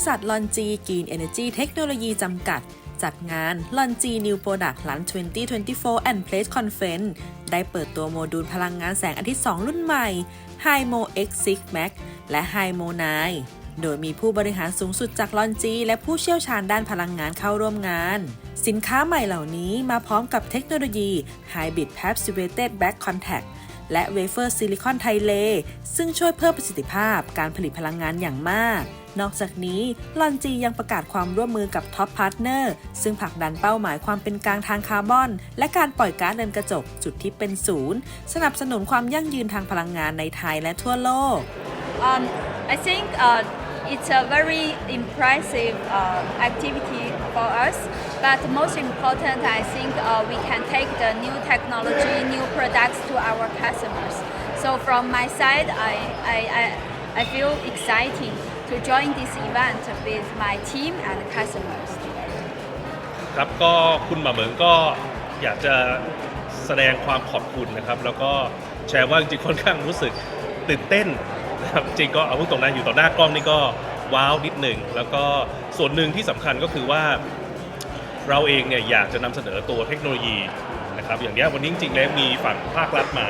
ริษัทลอนจีกีนเอเนจีเทคโนโลยีจำกัด จัดงานลอนจีนิวโปรดักต์ลัน2024 and Place Conference ได้เปิดตัวโมดูลพลังงานแสงอาทิตย์ 2 รุ่นใหม่ HIMO X6 Max และ HIMO 9โดยมีผู้บริหารสูงสุดจากลอนจี และผู้เชี่ยวชาญด้านพลังงานเข้าร่วมงาน สินค้าใหม่เหล่านี้มาพร้อมกับเทคโนโลยี Hybrid Capsulated Back Contact และเวเฟอร์ซิลิคอนไทเลซึ่งช่วยเพิ่มประสิทธิภาพการผลิตพลังงานอย่างมาก นอกจากนี้ลอนจียังประกาศความร่วมมือกับท็อปพาร์ทเนอร์ซึ่งผลักดันเป้าหมายความเป็นกลางทางคาร์บอน และการปล่อยก๊าซเรือนกระจกจุดที่เป็นศูนย์สนับสนุนความยั่งยืนทางพลังงานในไทยและทั่วโลก Um, I think uh, it's a very impressive uh, activity for us. But most important, I think uh, we can take the new technology, new products to our customers. So from my side, I, I, I, I feel exciting to join this event with my team and customers. ครับก็คุณหมาเหมิงก็อยากจะแสดงความขอบคุณนะครับ แล้วก็แชร์ว่าจริงๆค่อนข้างรู้สึกตื่นเต้นนะครับจริงก็เอาพูดตรงนั้นอยู่ต่อหน้ากล้องนี่ก็ว้าวนิดหนึ่งแล้วก็ส่วนหนึ่งที่สำคัญก็คือว่า เราเองเนี่ยอยากจะนำเสนอตัวเทคโนโลยีนะครับอย่างนี้วันนี้จริงๆแล้วมีฝั่งภาครัฐมา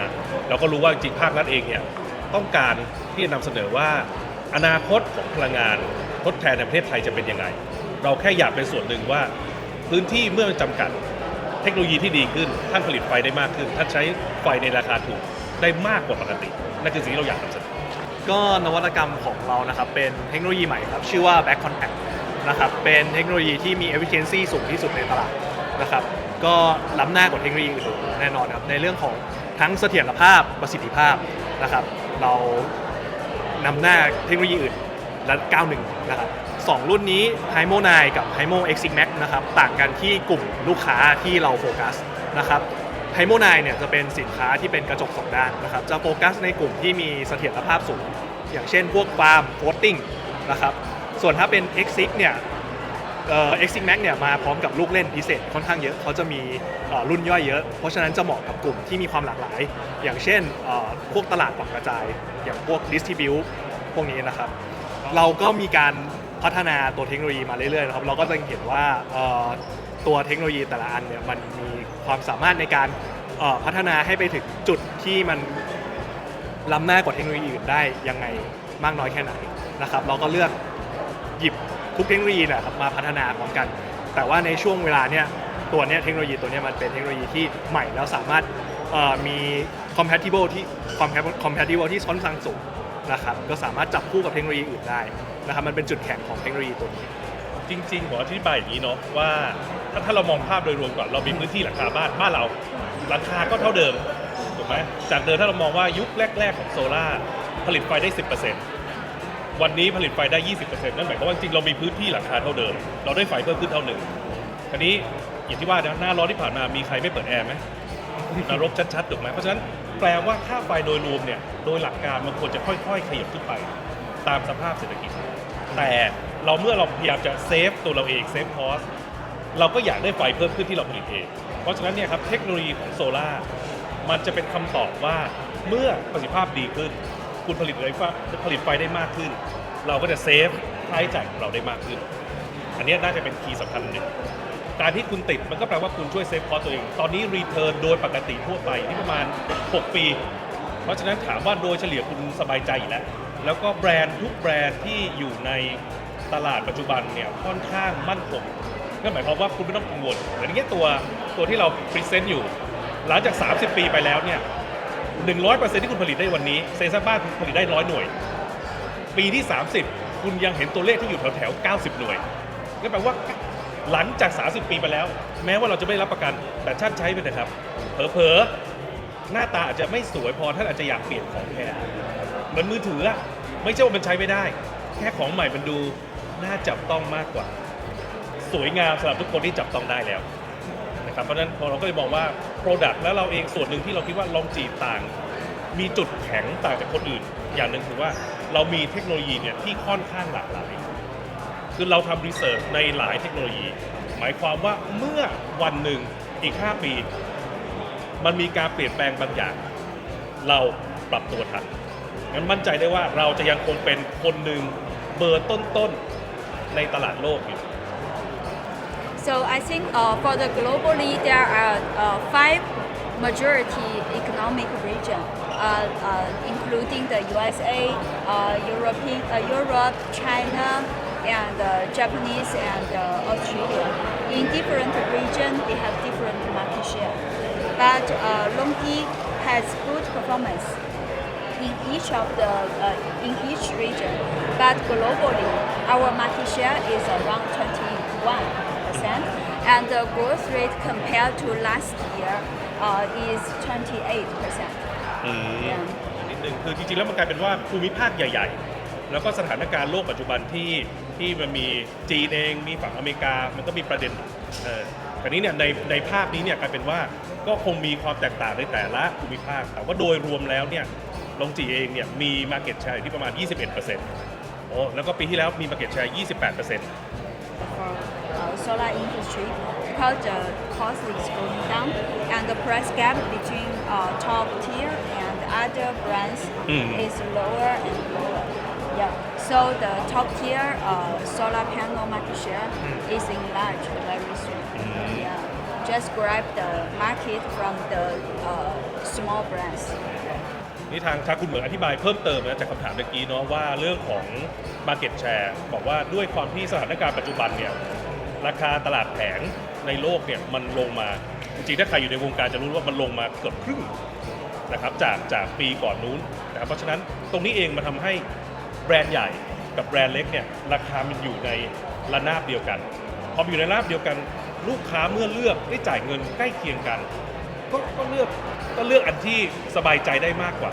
เราก็รู้ว่าจริงๆภาครัฐเองเนี่ยต้องการที่จะนำเสนอว่า อนาคตของพลังงานทดแทนในประเทศไทยจะเป็นยังไง เราแค่อยากเป็นส่วนหนึ่งว่าพื้นที่เมื่อมันจำกัดเทคโนโลยีที่ดีขึ้นท่านผลิตไฟได้มากขึ้นท่านใช้ไฟในราคาถูกได้มากกว่าปกตินั่นคือสิ่งที่เราอยากนำเสนอก็นวัตกรรมของเรานะครับเป็นเทคโนโลยีใหม่ครับชื่อว่า Back Contact นะครับเป็นเทคโนโลยีที่มี efficiency สูงที่สุดในตลาดนะครับก็ล้ำหน้ากว่าเทคโนโลยีอื่นแน่นอนครับในเรื่องของทั้งเสถียรภาพประสิทธิภาพนะครับเรานำหน้าเทคโนโลยีอื่นและก้าวหนึ่งนะครับสองรุ่นนี้ HIMO 9 กับ HIMO X6 Max นะครับต่างกันที่กลุ่มลูกค้าที่เราโฟกัสนะครับไฮโมไนเนี่ยจะเป็นสินค้าที่เป็นกระจกสองด้านนะครับจะโฟกัสในกลุ่มที่มีเสถียรภาพสูง อย่างเช่นพวกฟาร์มโคตติ้งนะครับ ส่วนถ้าเป็น X6 เนี่ยเอ่อ X6 Max เนี่ยมาพร้อมกับลูกเล่นพิเศษค่อนข้างเยอะเขาจะมีเอ่อรุ่นย่อยเยอะ เพราะฉะนั้นจะเหมาะกับกลุ่มที่มีความหลากหลาย อย่างเช่นเอ่อพวกตลาดปล่องกระจาย อย่างพวก distribute พวกนี้นะครับ เราก็มีการพัฒนาตัวเทคโนโลยีมาเรื่อยๆนะครับ เราก็จะเห็นว่าเอ่อตัวเทคโนโลยีแต่ละอันเนี่ยมันมีความสามารถในการเอ่อพัฒนาให้ไปถึงจุดที่มันล้ำหน้ากว่าเทคโนโลยีอื่นได้ยังไงมากน้อยแค่ไหนนะครับ เราก็เลือก หยิบทุกเทคโนโลยีแหละครับมาพัฒนาพร้อมกัน แต่ว่าในช่วงเวลาเนี้ยตัวเนี้ยเทคโนโลยีตัวเนี้ยมันเป็นเทคโนโลยีที่ใหม่แล้วสามารถเอ่อมี compatible ที่ compatible ที่ค่อนข้างสูงนะครับก็สามารถจับคู่กับเทคโนโลยีอื่นได้นะครับมันเป็นจุดแข็งของเทคโนโลยีตัวนี้ จริงๆผมอธิบายอย่างนี้เนาะว่าถ้าถ้าเรามองภาพโดยรวมก่อนเรามีพื้นที่หลังคาบ้านบ้านเราหลังคาก็เท่าเดิมถูกไหมจากเดิมถ้าเรามองว่ายุคแรก ๆ ของโซล่าผลิตไฟได้ 10% วันนี้ผลิตไฟได้ 20%นั่นหมายความว่าจริงเรามีพื้นที่หลังคาเท่าเดิม เราได้ไฟเพิ่มขึ้นเท่าหนึ่งคราวนี้อย่างที่ว่านะหน้าร้อนที่ผ่านมามีใครไม่เปิดแอร์ไหมนรกชัดๆถูกไหมเพราะฉะนั้นแปลว่าค่าไฟโดยรวมเนี่ยโดยหลักการมันควรจะค่อย ๆ ขยับขึ้นไป ตามสภาพเศรษฐกิจ แต่เราเมื่อเราพยายามจะเซฟตัวเราเองเซฟคอสเราก็อยากได้ไฟเพิ่มขึ้นที่เราผลิตเอง เพราะฉะนั้นเนี่ยครับเทคโนโลยีของโซล่ามันจะเป็นคำตอบว่าเมื่อประสิทธิภาพดีขึ้น คุณผลิตไฟฟ้าผลิตไฟได้มากขึ้น เราก็จะเซฟค่าใช้จ่ายของเราได้มากขึ้น อันนี้น่าจะเป็นคีย์สำคัญหนึ่งการที่คุณติดมันก็แปลว่าคุณช่วยเซฟคอสตัวเอง ตอนนี้รีเทิร์นโดยปกติทั่วไปที่ประมาณ 6 ปี เพราะฉะนั้นถามว่าโดยเฉลี่ยคุณสบายใจอยู่แล้ว แล้วก็แบรนด์ทุกแบรนด์ที่อยู่ในตลาดปัจจุบันเนี่ยค่อนข้างมั่นคงก็หมายความว่าคุณไม่ต้องกังวลแต่ในแง่ตัวตัวที่เราพรีเซนต์อยู่ หลังจาก 30 ปีไปแล้วเนี่ย 100%ที่คุณผลิตได้วันนี้เซซ่าบ้านคุณผลิตได้ร้อยหน่วย ปีที่ 30 คุณยังเห็นตัวเลขที่อยู่แถวแถวๆ90 หน่วยก็แปลว่าหลังจาก 30 ปีไปแล้ว แม้ว่าเราจะไม่รับประกันแต่ท่านใช้ไปนะครับ เผลอๆหน้าตาอาจจะไม่สวยพอท่านอาจจะอยากเปลี่ยนของแท้เหมือนมือถือไม่ใช่ว่ามันใช้ไม่ได้ แค่ของใหม่มันดูน่าจับต้องมากกว่า สวยงามสำหรับทุกคนที่จับต้องได้แล้วนะครับเพราะฉะนั้นพอเราก็เลยมองว่า Product แล้วเราเองส่วนหนึ่งที่เราคิดว่าลองจีต่าง มีจุดแข็งต่างจากคนอื่น อย่างหนึ่งคือว่าเรามีเทคโนโลยีเนี่ยที่ค่อนข้างหลากหลาย คือเราทำรีเสิร์ชในหลายเทคโนโลยี หมายความว่าเมื่อวันหนึ่งอีก 5 ปี มันมีการเปลี่ยนแปลงบางอย่าง เราปรับตัวทันงั้นมั่นใจได้ว่าเราจะยังคงเป็นคนหนึ่งเบอร์ต้นๆในตลาดโลกอยู่ So I think uh, for the globally there are uh, five majority economic region, uh, uh, including the USA, uh, European, uh, Europe, China, and Japanese and Australia. In different region, they have different market share, but uh, Longyi has good performance in each of the in each region, but globally our market share is around 21 percent, and the growth rate compared to last year uh, is 28 percent. อืม Yeah. นิดนึงคือจริงๆแล้วมันกลายเป็นว่าภูมิภาคใหญ่ ๆ แล้วก็สถานการณ์โลกปัจจุบันที่ที่มันมีจีนเองมีฝั่งอเมริกามันก็มีประเด็นเออแต่นี้เนี่ยในในภาพนี้เนี่ยกลายเป็นว่าก็คงมีความแตกต่างในแต่ละภูมิภาค แต่ว่าโดยรวมแล้วเนี่ยลงจีเองเนี่ยมี Market Share ที่ประมาณ 21%โอ้แล้วก็ปีที่แล้วมี Market Share 28% for uh, solar industry because the cost is going down and the price gap between uh, top tier and other brands Mhm. is lower and lower. Yeah. So the top tier uh, solar panel market share is enlarged very soon. Yeah. Just grab the market from the uh, small brands. นี่ทางทางคุณเหมือนอธิบายเพิ่มเติมนะจากคำถามเมื่อกี้เนาะว่าเรื่องของ Market Share บอกว่าด้วยความที่สถานการณ์ปัจจุบันเนี่ย ราคาตลาดแผงในโลกเนี่ยมันลงมาจริงๆถ้าใครอยู่ในวงการจะรู้ว่ามันลงมาเกือบครึ่งนะครับจากจากปีก่อนนู้นนะครับเพราะฉะนั้นตรงนี้เองมันทำให้แบรนด์ใหญ่กับแบรนด์เล็กเนี่ยราคามันอยู่ในระนาบเดียวกัน พออยู่ในระนาบเดียวกัน ลูกค้าเมื่อเลือกได้จ่ายเงินใกล้เคียงกันก็ก็เลือกก็เลือกอันที่สบายใจได้มากกว่า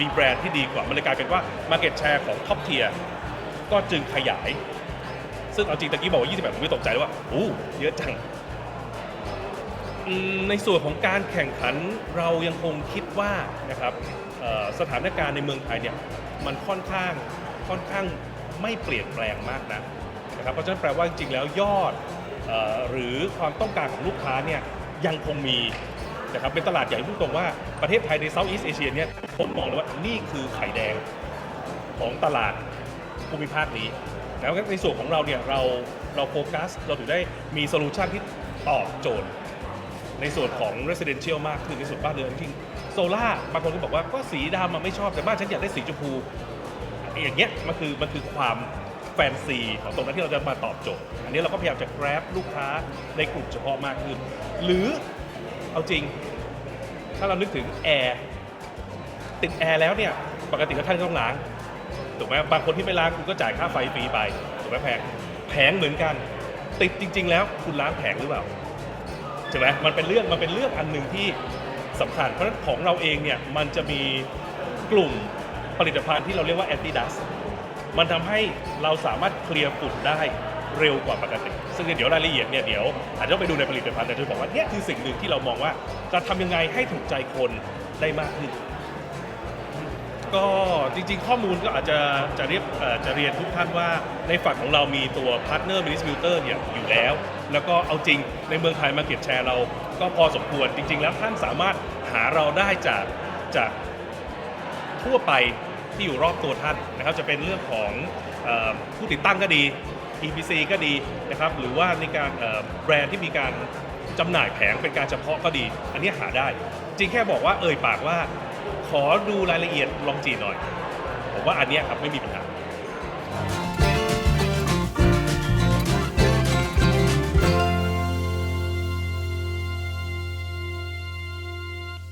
มีแบรนด์ที่ดีกว่า มันเลยกลายเป็นว่า Market Share ของท็อปเทียก็จึงขยาย ซึ่งเอาจริงตะกี้บอกว่า 28 ผมไม่ตกใจเลยว่าโอ้เยอะจังในส่วนของการแข่งขันเรายังคงคิดว่านะครับสถานการณ์ในเมืองไทยเนี่ยมันค่อนข้างค่อนข้างไม่เปลี่ยนแปลงมากนะนะครับเพราะฉะนั้นแปลว่าจริงแล้วยอดออหรือความต้องการของลูกค้าเนี่ยยังคงมีนะครับเป็นตลาดใหญ่พูดตรงว่าประเทศไทยในเซาท์อีสเอเชียเนี่ยผมมองเลยว่านี่คือไข่แดงของตลาดภูมิภาคนี้ แล้วในส่วนของเราเนี่ยเราเราโฟกัสเราถึงได้มีโซลูชันที่ตอบโจทย์ ในส่วนของ residential มากขึ้นในส่วนบ้านเรือนจริงโซล่าบางคนก็บอกว่าก็สีดำมันไม่ชอบแต่บ้านฉันอยากได้สีชมพูอย่างเงี้ยมันคือมันคือความแฟนซีของตรงนั้นที่เราจะมาตอบโจทย์ อันนี้เราก็พยายามจะ grab ลูกค้าในกลุ่มเฉพาะมากขึ้น หรือเอาจริง ถ้าเรานึกถึงแอร์ติดแอร์แล้วเนี่ย ปกติก็ท่านก็ต้องล้าง ถูกไหมบางคนที่ไม่ล้างคุณก็จ่ายค่าไฟฟรีไปถูกไหมแพงแผงเหมือนกัน ติดจริง ๆ แล้วคุณล้างแผงหรือเปล่าใช่ไหมมันเป็นเรื่องมันเป็นเรื่องอันหนึ่งที่สำคัญ เพราะฉะนั้นของเราเองเนี่ยมันจะมีกลุ่มผลิตภัณฑ์ที่เราเรียกว่า anti dust มันทำให้เราสามารถเคลียร์ฝุ่นได้เร็วกว่าปกติ ซึ่งเดี๋ยวรายละเอียดเนี่ยเดี๋ยวอาจจะต้องไปดูในผลิตภัณฑ์แต่จะบอกว่าเนี่ยคือสิ่งหนึ่งที่เรามองว่าจะทำยังไงให้ถูกใจคนได้มากขึ้น ก็จริงๆ ข้อมูลก็อาจจะจะเรียกเอ่อจะเรียนทุกท่านว่าในฝั่งของเรามีตัว Partner m i n i s t r i b u t o r เนี่ยอยู่แล้ว แล้วก็เอาจริงในเมืองไทยมาเก็ตแชร์เราก็พอสมควรจริง ๆ แล้วท่านสามารถหาเราได้จากจาก ทั่วไปที่อยู่รอบตัวท่านนะครับจะเป็นเรื่องของเออผู้ติดตั้งก็ดี EPC ก็ดีนะครับหรือว่าในการเอ่อแบรนด์ที่มีการจำหน่ายแผงเป็นการเฉพาะก็ดี อันนี้หาได้ จริงแค่บอกว่าเอ่ยปากว่า อดูรายละเอียดลองจีหน่อย ผมว่าอันเนี้ยครับไม่มีปัญหา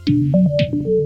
Thank